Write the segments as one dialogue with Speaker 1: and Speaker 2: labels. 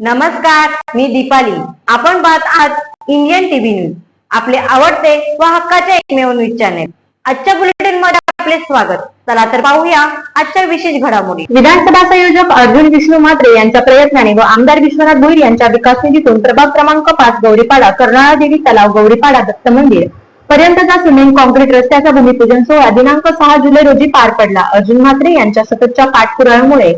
Speaker 1: नमस्कार मी दीपाली. आपण पाहत आहात इंडियन टीव्ही न्यूज. आपले आवडते व हक्काचे एकमेव न्यूज चॅनेल. आजच्या बुलेटिनमध्ये आपले स्वागत. चला तर पाहूया आजच्या विशेष घडामोडी.
Speaker 2: विधानसभा संयोजक अर्जुन विष्णू म्हात्रे यांच्या प्रयत्नाने व आमदार विश्वनाथ भोईर यांच्या विकास निधीतून प्रभाग क्रमांक पाच गौरीपाडा कर्नाळा देवी तलाव गौरीपाडा दत्त मंदिर पर्यंतचा सिमेंट कॉन्क्रीट रस्त्याचा भूमिपूजन सोहळा दिनांक सहा जुलै रोजी पार पडला. अर्जुन म्हात्रे यांच्या सततच्या पाठपुराव्यामुळे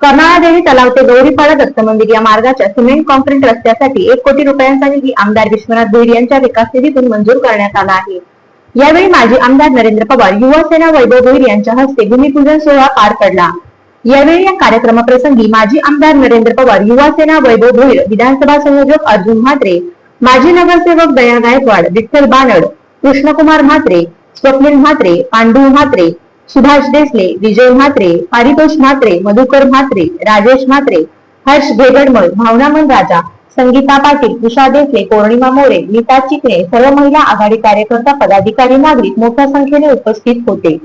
Speaker 2: कर्नाळादेवी तलाव ते गौरीपाडा दत्त मंदिर या मार्गाच्या सिमेंट कॉन्क्रीट रस्त्यासाठी एक कोटी रुपयांचा निधी आमदार विश्वनाथ भोईर यांच्या विकास निधीतून मंजूर करण्यात आला आहे. यावेळी माजी आमदार नरेंद्र पवार युवासेना वैभव भोईर यांच्या हस्ते भूमिपूजन सोहळा पार पडला. यावेळी या कार्यक्रमाप्रसंगी माजी आमदार नरेंद्र पवार युवासेना वैभव भोईर विधानसभा संयोजक अर्जुन म्हात्रे माजी नगरसेवक दया गायकवाड विठ्ठल बानड कृष्णकुमार म्हात्रे स्वप्नील म्हात्रे पांडू म्हात्रे सुभाष देसले विजय म्हात्रे पारितोष म्हात्रे मधुकर म्हात्रे राजेश म्हात्रे हर्ष भेगडमळ भावनामन राजा संगीता पाटील उषा देसले पौर्णिमा मोरे नीता चिकणे सर्व महिला आघाडी कार्यकर्ता पदाधिकारी नागरिक मोठ्या संख्येने उपस्थित होते.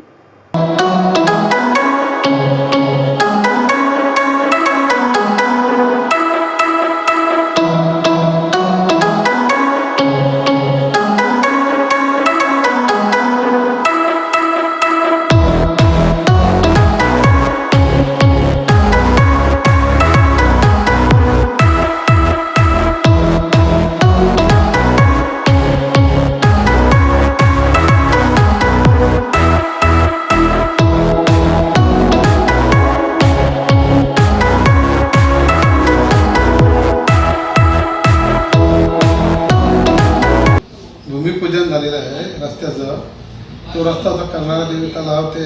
Speaker 3: तो रस्ता आता कर्नाळा देवी तलाव ते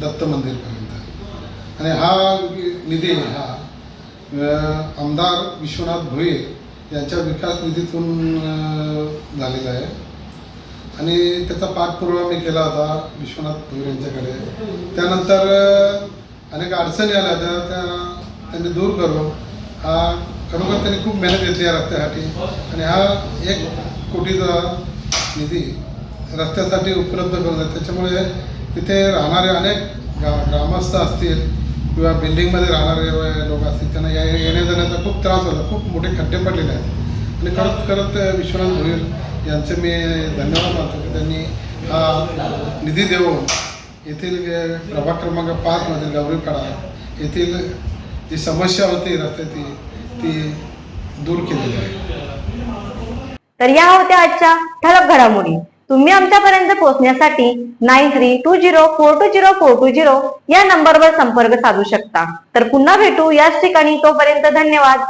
Speaker 3: दत्त मंदिरपर्यंत आणि हा निधी हा आमदार विश्वनाथ भोईर यांच्या विकास निधीतून झालेला आहे. आणि त्याचा पाठपुरावा मी केला होता विश्वनाथ भोईर यांच्याकडे. त्यानंतर अनेक अडचणी आल्या त्या त्या त्यांनी दूर करून हा खरोखर त्यांनी खूप मेहनत घेतली या रस्त्यासाठी. आणि हा एक कोटीचा निधी रस्त्यासाठी उपलब्ध करून आहे त्याच्यामुळे तिथे राहणारे अनेक गा ग्रामस्थ असतील किंवा बिल्डिंगमध्ये राहणारे लोक असतील त्यांना या येण्या जाण्याचा खूप त्रास होता. खूप मोठे खड्डे पडलेले आहेत. आणि करत करत विश्वनाथ भोईर यांचे मी धन्यवाद मानतो की त्यांनी हा निधी देऊन येथील प्रभाग क्रमांक पाचमधील गौरीपाडा येथील जी समस्या होती रस्त्याची ती दूर केलेली आहे.
Speaker 1: तर या होत्या आजच्या ठळक घडामोडी. तुम्ही आमच्यापर्यंत पोहोचण्यासाठी nine three two zero four two zero four two zero या नंबरवर संपर्क साधू शकता. तर पुन्हा भेटू याच ठिकाणी. तोपर्यंत धन्यवाद.